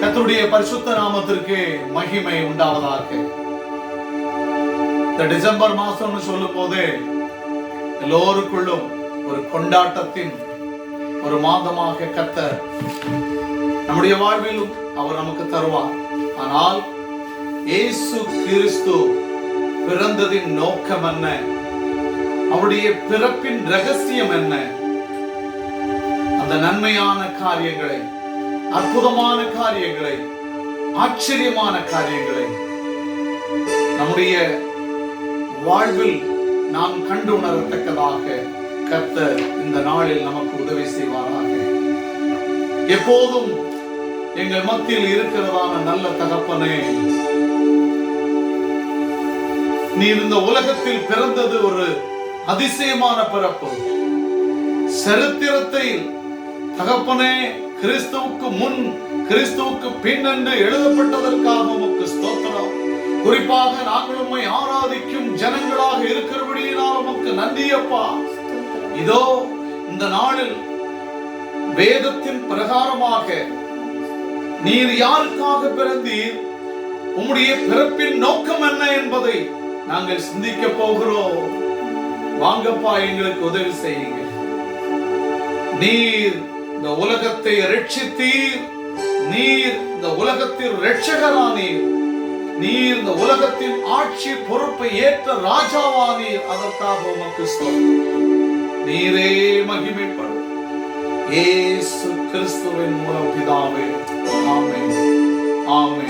கர்த்தருடைய பரிசுத்த நாமத்திற்கு மகிமை உண்டாவதாக. இந்த டிசம்பர் மாசம்னு சொல்லும் போது எல்லோருக்குள்ளும் ஒரு கொண்டாட்டத்தின் ஒரு மாதமாக கத்த நம்முடைய வாழ்விலும் அவர் நமக்கு தருவார். ஆனால் இயேசு கிறிஸ்து பிறந்ததின் நோக்கம் என்ன? அவருடைய பிறப்பின் ரகசியம் என்ன? அந்த நன்மையான காரியங்களை அற்புதமான காரியங்களை ஆச்சரியமான காரியங்களை நம்முடைய வாழ்வில் நாம் கண்டு உணரத்தக்கதாக கத்த இந்த நாளில் நமக்கு உதவி செய்வாராக. எப்போதும் எங்கள் மத்தியில் இருக்கிறதான நல்ல தகப்பனே நீர் இந்த உலகத்தில் பிறந்தது ஒரு அதிசயமான பிறப்பு. சரித்திரத்தை தகப்பனே கிறிஸ்துவுக்கு முன் கிறிஸ்துவுக்கு பின் என்று எழுதப்பட்டதற்காக உமக்கு ஸ்தோத்திரம். குறிப்பாக நாங்கள் உண்மை ஆராதிக்கும் ஜனங்களாக இருக்கிறபடியினால் உமக்கு நன்றியப்பா. இதோ இந்த நாளில் வேதத்தின் பிரகாரமாக நீர் யாருக்காக பிறந்தீர்? உம்முடைய பிறப்பின் நோக்கம் என்ன என்பதை நாங்கள் சிந்திக்க போகிறோம். வாங்கப்பா எங்களுக்கு உதவி செய்யுங்க நீர் இந்த உலகத்தை ரட்சித்தீர். நீர் இந்த உலகத்தில் ரட்சகரானீர் நீர் இந்த உலகத்தின் ஆட்சி பொறுப்பை ஏற்ற ராஜாவானீர். அதற்காக உமக்கு ஸ்தோத்திரம். நீரே மகிமைப்படும். ஏசு கிறிஸ்துவின் மூலம் பிதாவே. ஆமே ஆமே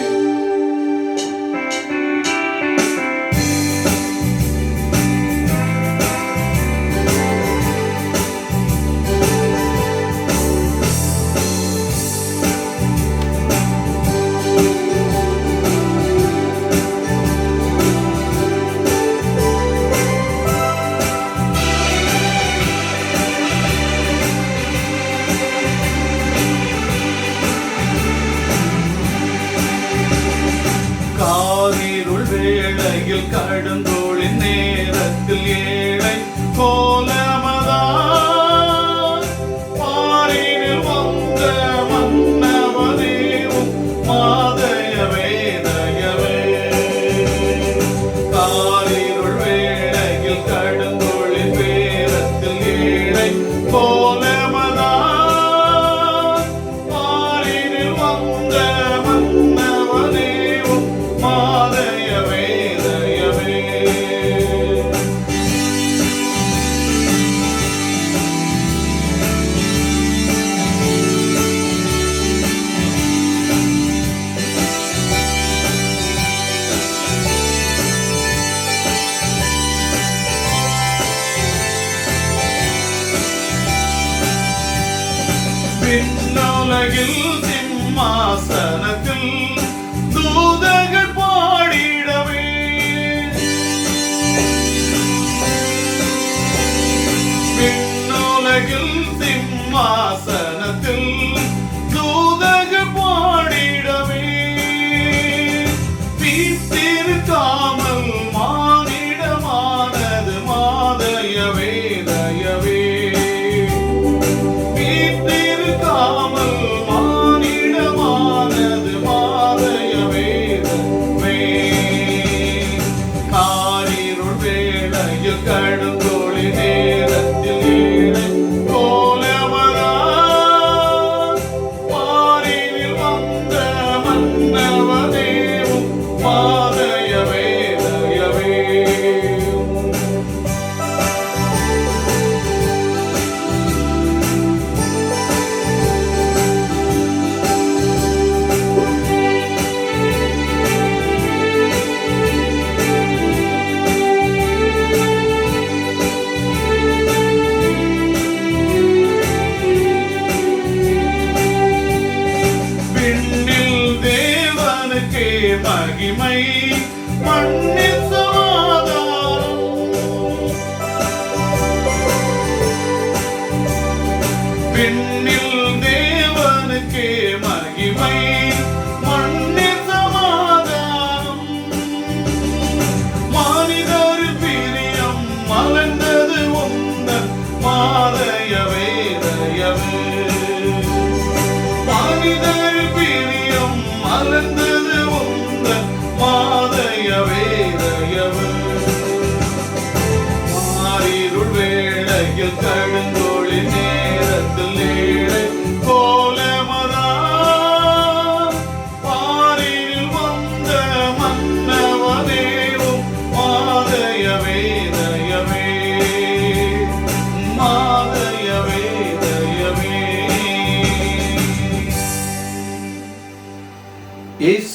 Alabama.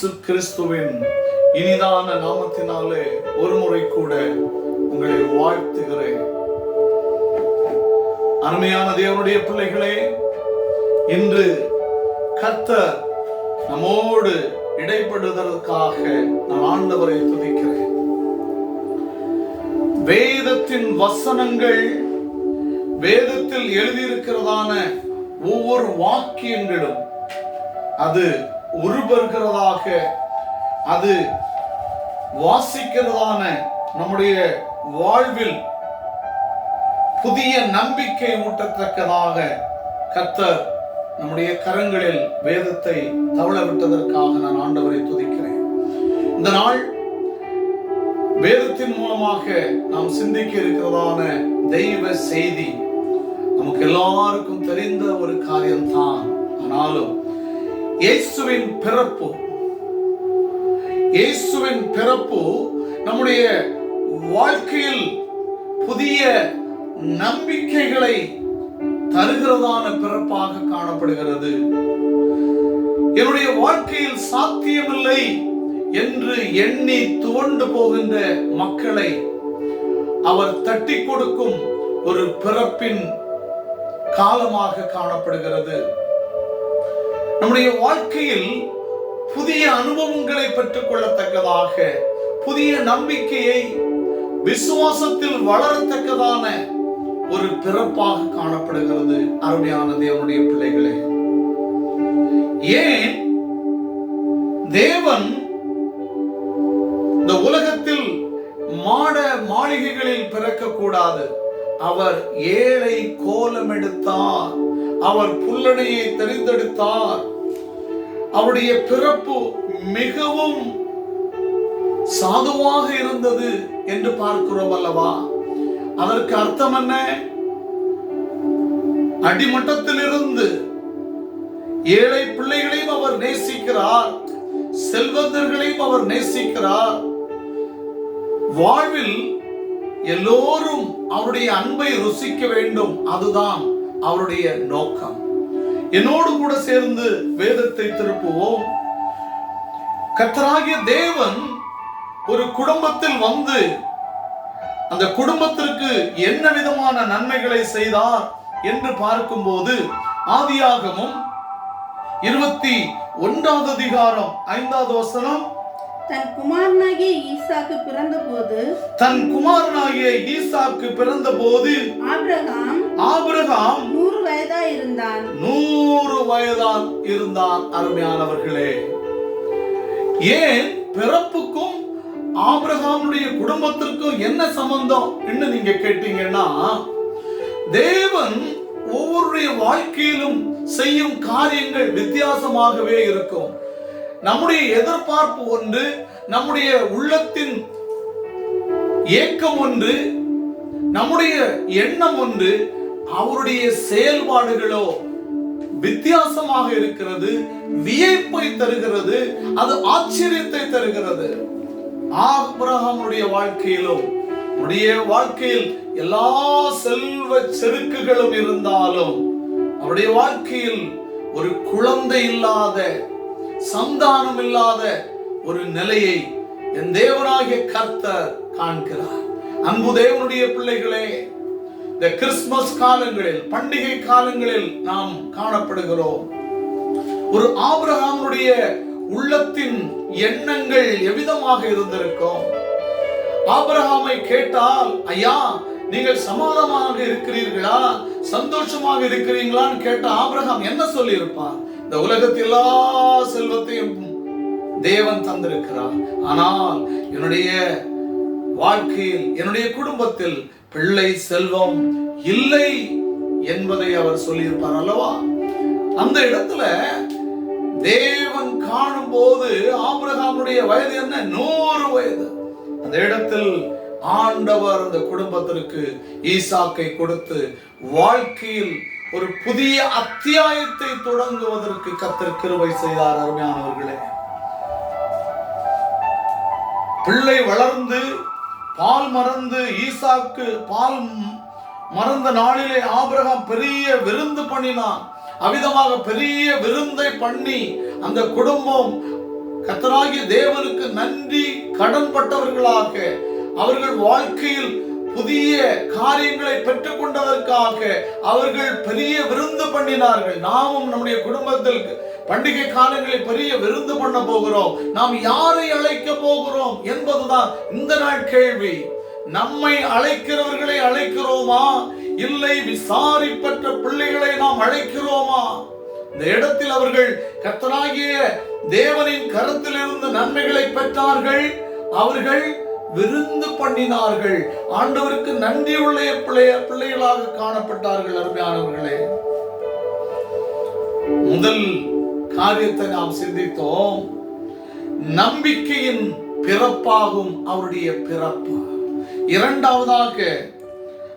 கிறிஸ்துவின் இனிதான நாமத்தினாலே ஒரு முறை கூட உங்களை வாழ்த்துகிறேன். அருமையான தேவனுடைய பிள்ளைகளே இன்று கர்த்தர் நம்மோடு இடைப்படுவதற்காக நான் ஆண்டவரை துதிக்கிறேன். வேதத்தின் வசனங்கள் வேதத்தில் எழுதியிருக்கிறதான ஒவ்வொரு வாக்கியங்களும் அது உருபெறுகிறதாக அது வாசிக்கிறதான நம்முடைய வாழ்வில் புதிய நம்பிக்கை ஊட்டத்தக்கதாக கத்தர் நம்முடைய கரங்களில் வேதத்தை தவள விட்டதற்காக நான் ஆண்டவரை துதிக்கிறேன். இந்த நாள் வேதத்தின் மூலமாக நாம் சிந்திக்க இருக்கிறதான தெய்வ செய்தி நமக்கு எல்லாருக்கும் தெரிந்த ஒரு காரியம்தான். ஆனாலும் இயேசுவின் பிறப்பு. இயேசுவின் பிறப்பு நம்முடைய வாழ்க்கையில் புதிய நம்பிக்கைகளை தருகிறதான பிறப்பாக காணப்படுகிறது. என்னுடைய வாழ்க்கையில் சாத்தியமில்லை என்று எண்ணி துவண்டு போகின்ற மக்களை அவர் தட்டி கொடுக்கும் ஒரு பிறப்பின் காலமாக காணப்படுகிறது. நம்முடைய வாழ்க்கையில் புதிய அனுபவங்களை பெற்றுக் கொள்ளத்தக்கதாக புதிய நம்பிக்கையை விசுவாசத்தில் வளரத்தக்கதான ஒரு பிறப்பாக காணப்படுகிறது அருமையான தேவனுடைய பிள்ளைகளே. ஏன்? தேவன் இந்த உலகத்தில் மாட மாளிகைகளில் பிறக்கக்கூடாது. அவர் ஏழை கோலம் எடுத்தார் அவர் புல்லடையை தெரிந்தெடுத்தார். அவருடைய பிறப்பு மிகவும் சாதுவாக இருந்தது என்று பார்க்கிறோம் அல்லவா? அதற்கு அர்த்தம் என்ன? அடிமட்டத்திலிருந்து ஏழை பிள்ளைகளையும் அவர் நேசிக்கிறார் செல்வந்தர்களையும் அவர் நேசிக்கிறார். வாழ்வில் எல்லோரும் அவருடைய அன்பை ருசிக்க வேண்டும். அதுதான் அவருடைய நோக்கம். என்னோடு கூட சேர்ந்து வேதத்தை திருப்புவோம். கத்தராகிய தேவன் ஒரு குடும்பத்தில் வந்து அந்த குடும்பத்திற்கு என்ன விதமான நன்மைகளை செய்தார் என்று பார்க்கும்போது ஆதியாகமும் இருபத்தி ஒன்றாவது அதிகாரம் ஐந்தாவது வசனம் தன் குமாரனாகிய ஈசாக்கு பிறந்தபோது தன் குமாரனாகிய ஈசாக்கு பிறந்தபோது ஆபிரகாம் ஆபிரகாம் நூறு வயதா இருந்தான். நூறு வயதால் இருந்தான் அருமையானவர்களே. ஏன் பிறப்புக்கும் ஆபிரகாமுடைய குடும்பத்திற்கும் என்ன சம்பந்தம் என்று நீங்க கேட்டீங்கன்னா தேவன் ஒவ்வொருடைய வாழ்க்கையிலும் செய்யும் காரியங்கள் வித்தியாசமாகவே இருக்கும். நம்முடைய எதிர்பார்ப்பு ஒன்று நம்முடைய உள்ளத்தின் ஏக்கம் ஒன்று நம்முடைய எண்ணம் ஒன்று அவருடைய செயல்பாடுகளோ வித்தியாசமாக இருக்கிறது வியப்பை தருகிறது அது ஆச்சரியத்தை தருகிறது. ஆபிரகாமுடைய வாழ்க்கையிலோ உடைய வாழ்க்கையில் எல்லா செல்வ செருக்குகளும் இருந்தாலும் அவருடைய வாழ்க்கையில் ஒரு குழந்தை இல்லாத சந்தானம் இல்லாத ஒரு நிலையை என் தேவனாகிய கர்த்தர் காண்கிறார். அன்பு தேவனுடைய பிள்ளைகளே இந்த கிறிஸ்துமஸ் காலங்களில் பண்டிகை காலங்களில் நாம் காணப்படுகிறோம். ஒரு ஆபிரகாமுடைய உள்ளத்தின் எண்ணங்கள் எவ்விதமாக இருந்திருக்கும்? ஆபிரகாமை கேட்டால் ஐயா நீங்கள் சமாதானமாக இருக்கிறீர்களா? சந்தோஷமாக இருக்கிறீங்களான்னு கேட்ட ஆபிரகாம் என்ன சொல்லி இருப்பான் இந்த உலகத்தில் எல்லா செல்வத்தையும் தேவன் தந்திருக்கிறார். ஆனால் என்னுடைய வாழ்க்கையில் என்னுடைய குடும்பத்தில் பிள்ளை செல்வம் இல்லை என்பதை அவர் சொல்லியிருப்பார் அல்லவா? அந்த இடத்துல தேவன் காணும் போது ஆபிரகாமுடைய வயது என்ன? நூறு வயது. அந்த இடத்தில் ஆண்டவர் அந்த குடும்பத்திற்கு ஈசாக்கை கொடுத்து வாழ்க்கையில் ஒரு புதிய அத்தியாயத்தை தொடங்குவதற்கு கத்தர் கிருவை செய்தார் அருமையானவர்களே. பிள்ளை வளர்ந்து பால் மறந்து ஈசாக்கு பால் மறந்த நாளிலே ஆபிரகாம் பெரிய விருந்து பண்ணினான். அவிதமாக பெரிய விருந்தை பண்ணி அந்த குடும்பம் கத்தராகிய தேவனுக்கு நன்றி கடன்பட்டவர்களாக அவர்கள் வாழ்க்கையில் புதிய காரியங்களை பெற்றுக் கொண்டதற்காக அவர்கள் பெரிய விருந்து பண்ணினார்கள். நாமும் நம்முடைய குடும்பத்தில் பண்டிகை காலங்களில் பெரிய விருந்து பண்ண போகிறோம். நாம் யாரை அழைக்க போகிறோம் என்பதுதான் இந்த நாள் கேள்வி. நம்மை அழைக்கிறவர்களை அழைக்கிறோமா? இல்லை விசாரிப்பற்ற பிள்ளைகளை நாம் அழைக்கிறோமா? இந்த இடத்தில் அவர்கள் கத்தனாகிய தேவனின் கருத்திலிருந்து நன்மைகளை பெற்றார்கள். அவர்கள் விருந்து பண்ணினார்கள். ஆண்டவருக்கு நன்றி உள்ள பிள்ளைய பிள்ளைகளாக காணப்பட்டார்கள் அருமையானவர்களே. முதல் காரியத்தை நாம் சிந்தித்தோம். நம்பிக்கையின் பிறப்பாகும் அவருடைய பிறப்பு. இரண்டாவதாக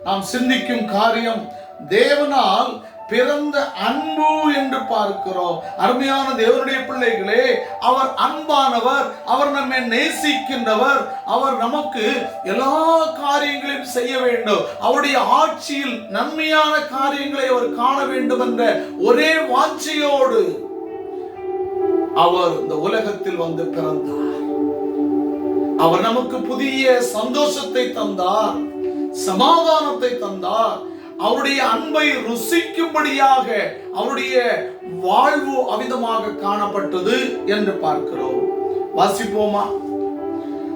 நாம் சிந்திக்கும் காரியம் தேவனால் பிறந்த அன்பு என்று பார்க்கிறோம். அருமையான தேவனுடைய பிள்ளைகளே அவர் அன்பானவர் அவர் நம்மை நேசிக்கின்றவர் அவர் நமக்கு எல்லா காரியங்களையும் செய்ய வேண்டும். அவருடைய ஆட்சியில் நன்மையான காரியங்களை அவர் காண வேண்டும் என்ற ஒரே வாஞ்சையோடு அவர் இந்த உலகத்தில் வந்து பிறந்தார். அவர் நமக்கு புதிய சந்தோஷத்தை தந்தார் சமாதானத்தை தந்தார். அவருடைய அன்பை ருசிக்கும்படியாக அவருடைய வாழ்வு அவிதமாக காணப்பட்டது என்று பார்க்கிறோம். வாசிப்போமா?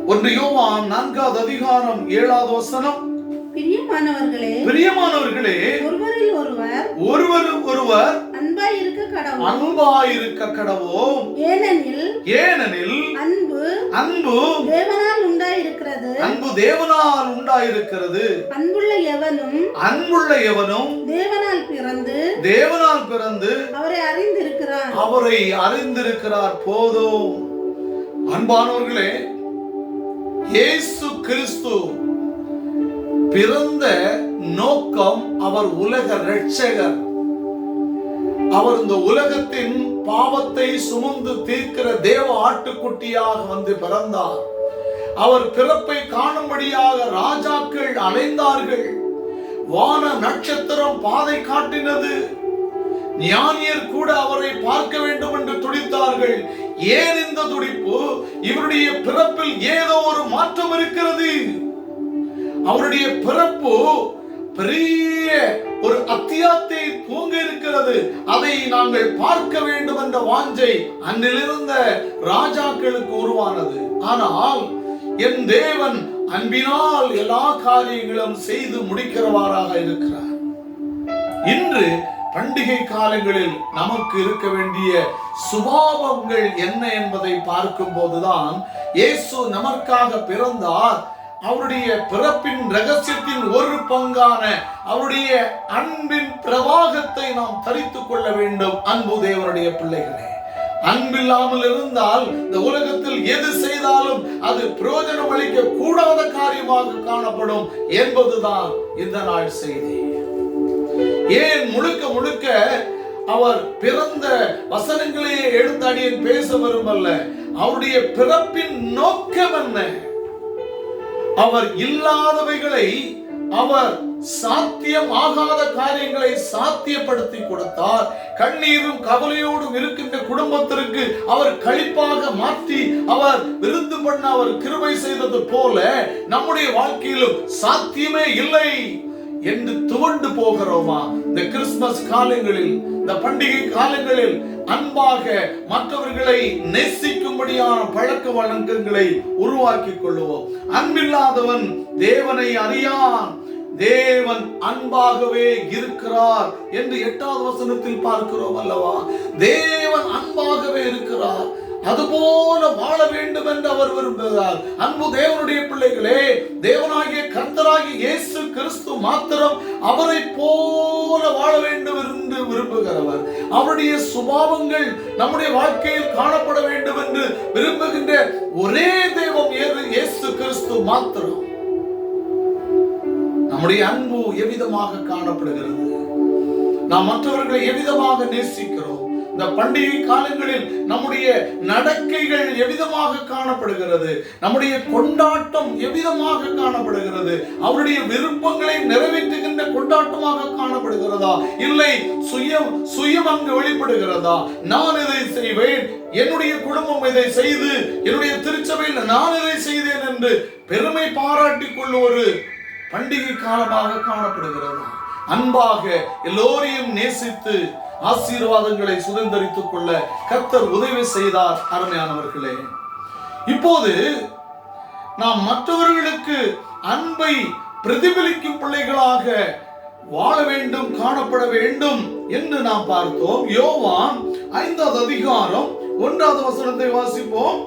ஒன்று யோவான் நான்காவது அதிகாரம் ஏழாவது வசனம். பிரியமானவர்களே பிரியமானவர்களே ஒருவரில் ஒருவர் ஒருவர் ஒருவர் அன்பாய் இருக்க கடவுள். அன்பாயிருக்க கடவோம் ஏனெனில் ஏனெனில் அன்பு அன்பு தேவனால் உண்டாயிருக்கிறது. அன்பு தேவனால் உண்டாயிருக்கிறது. அன்புள்ள எவனும் அன்புள்ள எவனும் தேவனால் பிறந்து தேவனால் பிறந்து அவரை அறிந்திருக்கிறான் அவரை அறிந்திருக்கிறார் போதும். அன்பானவர்களே இயேசு கிறிஸ்து பிறந்த நோக்கம் அவர் உலக ரட்சகர் அவர் இந்த உலகத்தின் பாவத்தை சுமந்து தீர்க்கிற தேவ ஆட்டுக்குட்டியாக வந்து பிறந்தார். அவர் பிறப்பை காணும்படியாக ராஜாக்கள் அலைந்தார்கள். வான நட்சத்திரம் பாதை காட்டினது. ஞானியர் கூட அவரை பார்க்க வேண்டும் என்று துடித்தார்கள். ஏன் இந்த துடிப்பு? இவருடைய பிறப்பில் ஏதோ ஒரு மாற்றம் இருக்கிறது. அவருடைய பிறப்பு பெரிய ஒரு அத்தியாத்தை தூங்க இருக்கிறது. அதை நாங்கள் பார்க்க வேண்டும் என்ற வாஞ்சை அன்னிலிருந்த ராஜாக்களுக்கு உருவானது. ஆனால் என் தேவன் அன்பினால் எல்லா காரியங்களும் செய்து முடிக்கிறவாறாக இருக்கிறார். இன்று பண்டிகை காலங்களில் நமக்கு இருக்க வேண்டிய சுபாவங்கள் என்ன என்பதை பார்க்கும் போதுதான் இயேசு நமக்காக பிறந்தார். அவருடைய பிறப்பின் ரகசியத்தின் ஒரு பங்கான அவருடைய அன்பின் பிரவாகத்தை நாம் தரித்துக் கொள்ள வேண்டும் அன்பு தேவனுடைய பிள்ளைகளே. அன்பில்லாமல் இருந்தால் இந்த உலகத்தில் எது செய்தாலும் அது பிரயோஜனம் அளிக்க கூடாத காரியமாக காணப்படும் என்பதுதான் இந்த நாள் செய்தி. ஏன் முழுக்க முழுக்க அவர் பிறந்த வசனங்களையே எடுத்து அடியன் பேச விரும்பல்ல அவருடைய பிறப்பின் நோக்கம் என்ன? அவர் இல்லாதவைகளை அவர் சாத்தியம் ஆகாத காரியங்களை சாத்தியப்படுத்தி கொடுத்தார். கண்ணீரும் கவலையோடும் இருக்கின்ற குடும்பத்திற்கு அவர் கழிப்பாக மாற்றி அவர் விருந்து பண்ண அவர் கிருபை செய்தது போல நம்முடைய வாழ்க்கையிலும் சாத்தியமே இல்லை என்று துவண்டு போகிறோமா? இந்த கிறிஸ்துமஸ் காலங்களில் இந்த பண்டிகை காலங்களில் அன்பாக மற்றவர்களை நேசிக்கும்படியான பழக்க வழக்கங்களை உருவாக்கி கொள்ளுவோம். அன்பில்லாதவன் தேவனை அறியான். தேவன் அன்பாகவே இருக்கிறார் என்று எட்டாவது வசனத்தில் பார்க்கிறோம் அல்லவா? தேவன் அன்பாகவே இருக்கிறார். அதுபோல வாழ வேண்டும் என்று அவர் விரும்புகிறார். அன்பு தேவனுடைய பிள்ளைகளே தேவனாகிய கர்த்தராகிய இயேசு கிறிஸ்து மாத்திரம் அவரை போல வாழ வேண்டும் என்று விரும்புகிறவர். அவருடைய சுபாவங்கள் நம்முடைய வாழ்க்கையில் காணப்பட வேண்டும் என்று விரும்புகின்ற ஒரே தெய்வம் இயேசு கிறிஸ்து மாத்திரம். நம்முடைய அன்பு எவ்விதமாக காணப்படுகிறது? நாம் மற்றவர்களை எவ்விதமாக நேசிக்க இந்த பண்டிகை காலங்களில் நம்முடைய நடக்கைகள் எவ்விதமாக காணப்படுகிறது? நம்முடைய கொண்டாட்டம் எவ்விதமாக காணப்படுகிறது? அவருடைய விருப்பங்களை நிறைவேற்றுகின்ற கொண்டாட்டமாக காணப்படுகிறதா? இல்லை சுயம் சுயம் அங்கு வெளிப்படுகிறதா? நான் இதை செய்வேன் என்னுடைய குடும்பம் இதை செய்து என்னுடைய திருச்சபையில் நான் இதை செய்தேன் என்று பெருமை பாராட்டிக் கொள்ளும் ஒரு பண்டிகை காலமாக காணப்படுகிறதா? அன்பாக எல்லோரையும் நேசித்து ஆசீர்வாதங்களை சுதந்திரித்துக் கொள்ள கர்த்தர் உதவி செய்தார் அருமையானவர்களே. இப்போது நாம் மற்றவர்களுக்கு அன்பை பிரதிபலிக்கும் பிள்ளைகளாக வாழ வேண்டும் காணப்பட வேண்டும் என்று நாம் பார்த்தோம். யோவான் ஐந்தாவது அதிகாரம் ஒன்றாவது வசனத்தை வாசிப்போம்.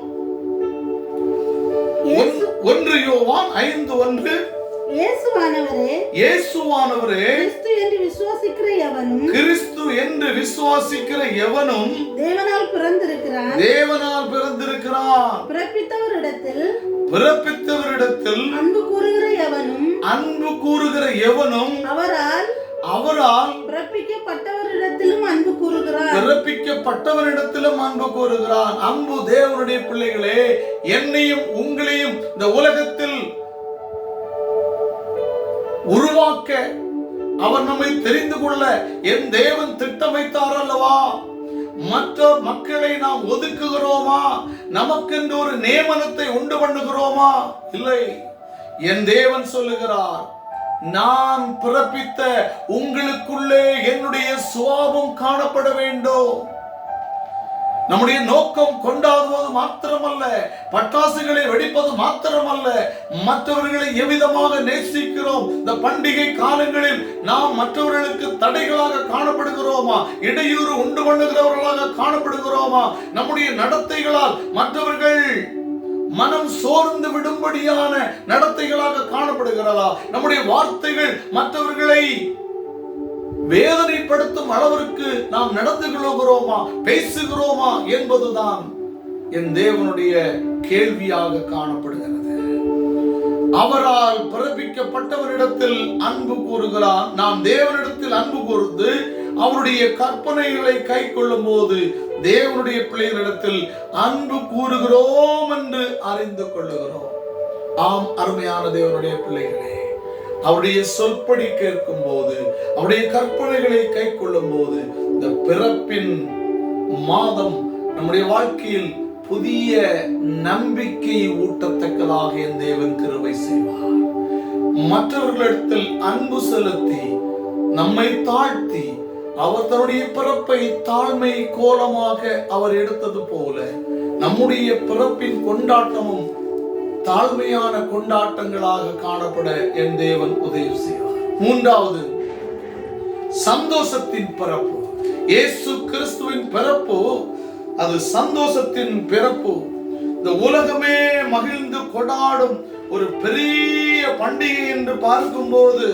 ஒன்று யோவான் ஐந்து ஒன்று. இயேசுவானவரே இயேசுவானவரே கிறிஸ்து என்று விசுவாசிக்கிற எவனும் கிறிஸ்து என்று விசுவாசிக்கிற எவனும் தேவனால் பிறந்திருக்கிறான். தேவனால் பிறந்திருக்கிறான். பிறப்பித்தவரிடத்தில் பிறப்பித்தவரிடத்தில் அன்பு கூறுகிற எவனும் அன்பு கூறுகிற எவனும் அவரால் அவரால் பிறப்பிக்கப்பட்டவரிடத்திலும் அன்பு கூறுகிறார். பிறப்பிக்கப்பட்டவரிடத்திலும் அன்பு கூறுகிறான். அன்பு தேவனுடைய பிள்ளைகளே என்னையும் உங்களையும் இந்த உலகத்தில் உருவாக்க அவர் நம்மை தெரிந்து கொள்ள என் தேவன் திட்டமைத்தார் அல்லவா? மற்ற மக்களை நாம் ஒதுக்குகிறோமா? நமக்கென்று ஒரு நியமனத்தை உண்டு பண்ணுகிறோமா? இல்லை. என் தேவன் சொல்லுகிறார் நான் பிறப்பித்த உங்களுக்குள்ளே என்னுடைய சுவாபம் காணப்பட வேண்டும். நம்முடைய நோக்கம் கொண்டாடுவது மாத்திரமல்ல பட்டாசுகளை வெடிப்பது மாத்திரமல்ல மற்றவர்களை எவ்விதமாக நேசிக்கிறோம்? இந்த பண்டிகை காலங்களில் நாம் மற்றவர்களுக்கு தடைகளாக காணப்படுகிறோமா? இடையூறு உண்டு பண்ணுகிறவர்களாக காணப்படுகிறோமா? நம்முடைய நடத்தைகளால் மற்றவர்கள் மனம் சோர்ந்து விடும்படியான நடத்தைகளாக காணப்படுகிறதா? நம்முடைய வார்த்தைகள் மற்றவர்களை வேதனைப்படுத்தும் அளவிற்கு நாம் நடந்து கொள்கிறோமா பேசுகிறோமா என்பதுதான் என் தேவனுடைய கேள்வியாக காணப்படுகிறது. அவரால் பிறப்பிக்கப்பட்டவரிடத்தில் அன்பு கூறுகிறான். நாம் தேவனிடத்தில் அன்பு கூர்ந்து அவருடைய கற்பனைகளை கை கொள்ளும் போது தேவனுடைய பிள்ளைகளிடத்தில் அன்பு கூறுகிறோம் என்று அறிந்து கொள்ளுகிறோம். ஆம் அருமையான தேவனுடைய பிள்ளைகளே அவருடைய சொற்படி கேட்கும் போது அவருடைய கற்பனைகளை கை கொள்ளும் போது இந்த பிறப்பின் மாதம் நம்முடைய வாழ்க்கையில் புதிய நம்பிக்கை ஊட்டத்தக்கதாக என் தேவன் கிருவை செய்வார். மற்றவர்களிடத்தில் அன்பு செலுத்தி நம்மை தாழ்த்தி அவர் தன்னுடைய பிறப்பை தாழ்மை கோலமாக அவர் எடுத்தது போல நம்முடைய பிறப்பின் கொண்டாட்டமும் தாழ்மையான கொண்டாட்டங்களாக காணப்பட என் தேவன் உதவி செய்வார். மூன்றாவது சந்தோஷத்தின் பிறப்பு. இயேசு கிறிஸ்துவின் பிறப்பு அது சந்தோஷத்தின் பிறப்பு. இந்த உலகமே மகிழ்ந்து கொண்டாடும் ஒரு பெரிய பண்டிகை என்று பார்க்கும்போது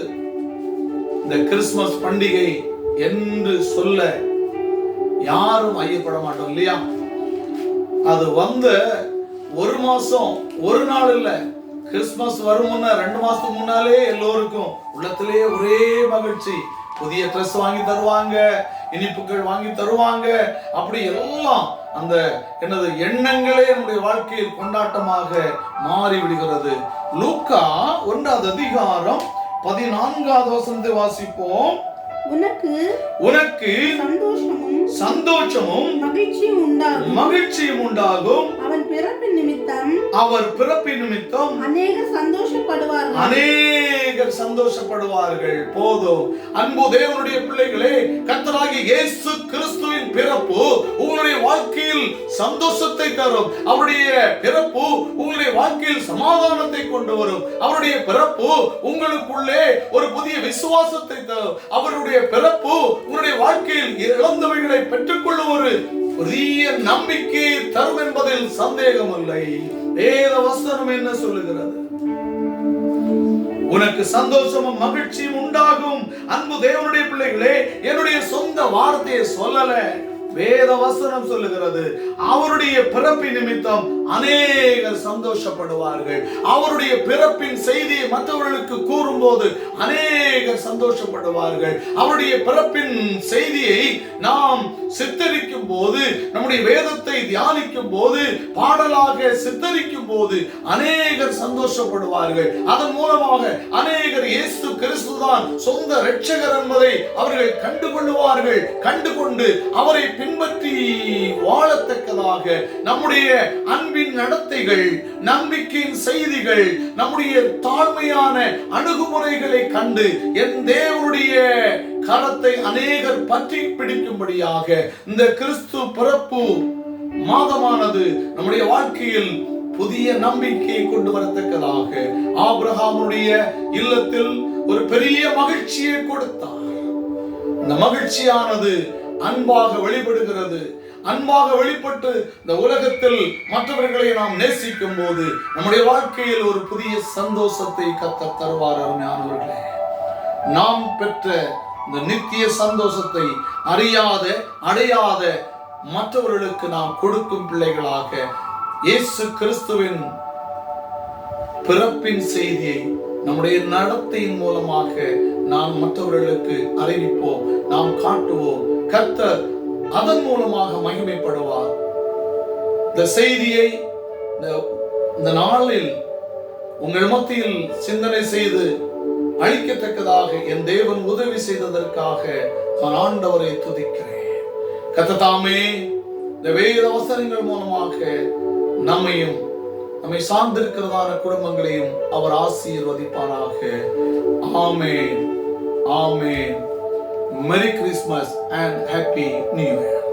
இந்த கிறிஸ்துமஸ் பண்டிகை என்று சொல்ல யாரும் ஐயப்பட மாட்டோம் இல்லையா? அது வந்த ஒரு மாசம் ஒரு நாள் இல்ல. கிறிஸ்துமஸ் வரும் முன்ன ரெண்டு மாசத்துக்கு முன்னாலே எல்லோருக்கும் உள்ளத்திலே ஒரே மகிழ்ச்சி. புதிய ட்ரெஸ் வாங்கி தருவாங்க இனிப்புகள் வாங்கி தருவாங்க. அப்படி எல்லாம் அந்த என்னது எண்ணங்களே நம்முடைய வாழ்க்கையில் கொண்டாட்டமாக மாறி விடுகிறது. லூக்கா ஒன்றாவது அதிகாரம் பதினான்காவது வசனத்தை வாசிப்போம். உனக்கு உனக்கு சந்தோஷமும் சந்தோஷமும் மகிழ்ச்சியும் உண்டாகும். மகிழ்ச்சியும் உண்டாகும். அவன் பிறப்பின் நிமித்தம் அவர் பிறப்பின் நிமித்தம் அநேகர் சந்தோஷப்படுவார்கள். அநேகர் சந்தோஷப்படுவார்கள். போதும். அன்பு தேவனுடைய பிள்ளைகளே கர்த்தராகிய இயேசு கிறிஸ்துவின் பிறப்பு சந்தோஷத்தை தரும். அவருடைய பிறப்பு உங்களுடைய வாழ்க்கையில் சமாதானத்தை கொண்டு வரும். அவருடைய பிறப்பு உங்களுக்குள்ளே ஒரு புதிய விசுவாசத்தை தரும். அவருடைய பிறப்பு உங்களுடைய வாழ்க்கையில் இழந்தவைகளை பெற்றுக்கொள்ளும் ஒரு புதிய நம்பிக்கையை தரும் என்பதில் சந்தேகம் இல்லை வேத வசனம் என்ன சொல்லுகிறது? உனக்கு சந்தோஷமும் மகிழ்ச்சியும் உண்டாகும். அன்பு தேவனுடைய பிள்ளைகளே என்னுடைய சொந்த வார்த்தையை சொல்லல. வேத வசனம் சொல்லுகிறது. அவருடைய பிறப்பின் நிமித்தம் அநேகர் சந்தோஷப்படுவார்கள். அவருடைய பிறப்பின் செய்தியை மற்றவர்களுக்கு கூறும்போது அநேகர் சந்தோஷப்படுவார்கள். அவருடைய பிறப்பின் செய்தியை நாம் சித்தரிக்கும் போது நம்முடைய வேதத்தை தியானிக்கும் போது பாடலாக சித்தரிக்கும் போது அநேகர் சந்தோஷப்படுவார்கள். அதன் மூலமாக அநேகர் இயேசு கிறிஸ்துதான் சொந்த ரட்சகர் என்பதை அவர்கள் கண்டுகொள்ளுவார்கள். கண்டுகொண்டு அவரை பின்பற்றி வாழத்தக்கதாக நம்முடைய அன்பின் நடத்தைகள் நம்பிக்கையின் செய்திகள் நம்முடைய தாழ்மையான அணுகுமுறைகளை கண்டு என் தேவனுடைய கரத்தை அநேகர் பற்றி பிடிக்கும்படியாக இந்த கிறிஸ்து பிறப்பு மாதமானது நம்முடைய வாழ்க்கையில் புதிய நம்பிக்கையை கொண்டு வரத்தக்கதாக ஆபிரகாமுடைய இல்லத்தில் ஒரு பெரிய மகிழ்ச்சியை கொடுத்தார். இந்த மகிழ்ச்சியானது அன்பாக வெளிப்படுகிறது. அன்பாக வெளிப்பட்டு இந்த உலகத்தில் மற்றவர்களை நாம் நேசிக்கும் போது நம்முடைய வாழ்க்கையில் ஒரு புதிய சந்தோஷத்தை கத்த தருவார் அருமையானவர்களே. நாம் பெற்ற இந்த நித்திய சந்தோஷத்தை அறியாத அடையாத மற்றவர்களுக்கு நாம் கொடுக்கும் பிள்ளைகளாக இயேசு கிறிஸ்துவின் பிறப்பின் செய்தியை நம்முடைய நடத்தையின் மூலமாக நாம் மற்றவர்களுக்கு அறிவிப்போம் நாம் காட்டுவோம். கர்த்தர் அதன் மூலமாக மகிமைப்படுவார். இந்த செய்தியை இந்த- நாளில் உங்கள் மத்தியில் சிந்தனை செய்து அழிக்கத்தக்கதாக என் தேவன் உதவி செய்ததற்காக நான் ஆண்டவரை துதிக்கிறேன். கத்ததாமே இந்த வேத அவசரங்கள் மூலமாக நம்மையும் நம்மை சார்ந்திருக்கிறதான குடும்பங்களையும் அவர் ஆசீர்வதிப்பாராக. ஆமேன் ஆமேன். Merry Christmas and Happy New Year.